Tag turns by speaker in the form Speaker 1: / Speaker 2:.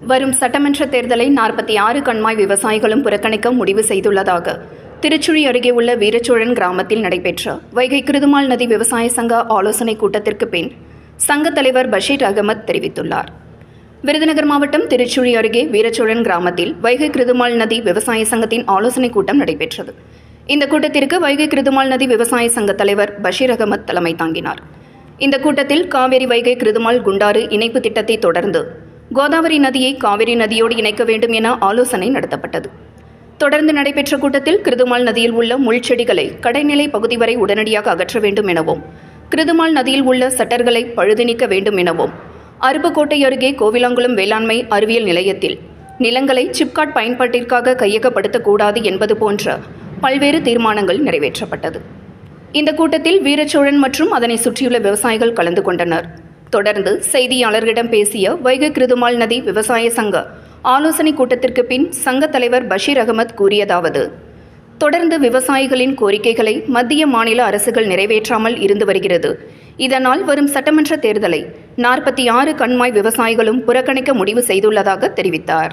Speaker 1: வரும் சட்டமன்ற தேர்தலை நாற்பத்தி ஆறு கண்மாய் விவசாயிகளும் புறக்கணிக்க முடிவு செய்துள்ளதாக திருச்சுழி அருகே உள்ள வீரச்சோழன் கிராமத்தில் நடைபெற்ற வைகை கிருதுமால் நதி விவசாய சங்க ஆலோசனைக் கூட்டத்திற்கு பின் சங்க தலைவர் பஷீர் அகமத் தெரிவித்துள்ளார். விருதுநகர் மாவட்டம் திருச்சுழி அருகே வீரச்சோழன் கிராமத்தில் வைகை கிருதுமால் நதி விவசாய சங்கத்தின் ஆலோசனைக் கூட்டம் நடைபெற்றது. இந்த கூட்டத்திற்கு வைகை கிருதுமால் நதி விவசாய சங்க தலைவர் பஷீர் அகமத் தலைமை தாங்கினார். இந்த கூட்டத்தில் காவேரி வைகை கிருதுமால் குண்டாறு இணைப்பு திட்டத்தை தொடர்ந்து கோதாவரி நதியை காவிரி நதியோடு இணைக்க வேண்டும் என ஆலோசனை நடத்தப்பட்டது. தொடர்ந்து நடைபெற்ற கூட்டத்தில் கிருதுமால் நதியில் உள்ள முள்செடிகளை கடைநிலை பகுதி வரை உடனடியாக அகற்ற வேண்டும் எனவும் கிருதுமால் நதியில் உள்ள சட்டர்களை பழுது நீக்க வேண்டும் எனவும் அருப்புக்கோட்டை அருகே கோவிலாங்குளம் வேளாண்மை அறிவியல் நிலையத்தில் நிலங்களை சிப்காட் பயன்பாட்டிற்காக கையகப்படுத்தக்கூடாது என்பது போன்ற பல்வேறு தீர்மானங்கள் நிறைவேற்றப்பட்டது. இந்த கூட்டத்தில் வீரச்சோழன் மற்றும் அதனை சுற்றியுள்ள விவசாயிகள் கலந்து கொண்டனர். தொடர்ந்து செய்தியாளர்களிடம் பேசிய வைகை கிருதுமால் நதி விவசாய சங்க ஆலோசனை கூட்டத்திற்கு பின் சங்க தலைவர் பஷீர் அகமத் கூறியதாவது தொடர்ந்து விவசாயிகளின் கோரிக்கைகளை மத்திய மாநில அரசுகள் நிறைவேற்றாமல் இருந்து வருகிறது. இதனால் வரும் சட்டமன்ற தேர்தலை நாற்பத்தி ஆறு கண்மாய் விவசாயிகளும் புறக்கணிக்க முடிவு செய்துள்ளதாக தெரிவித்தார்.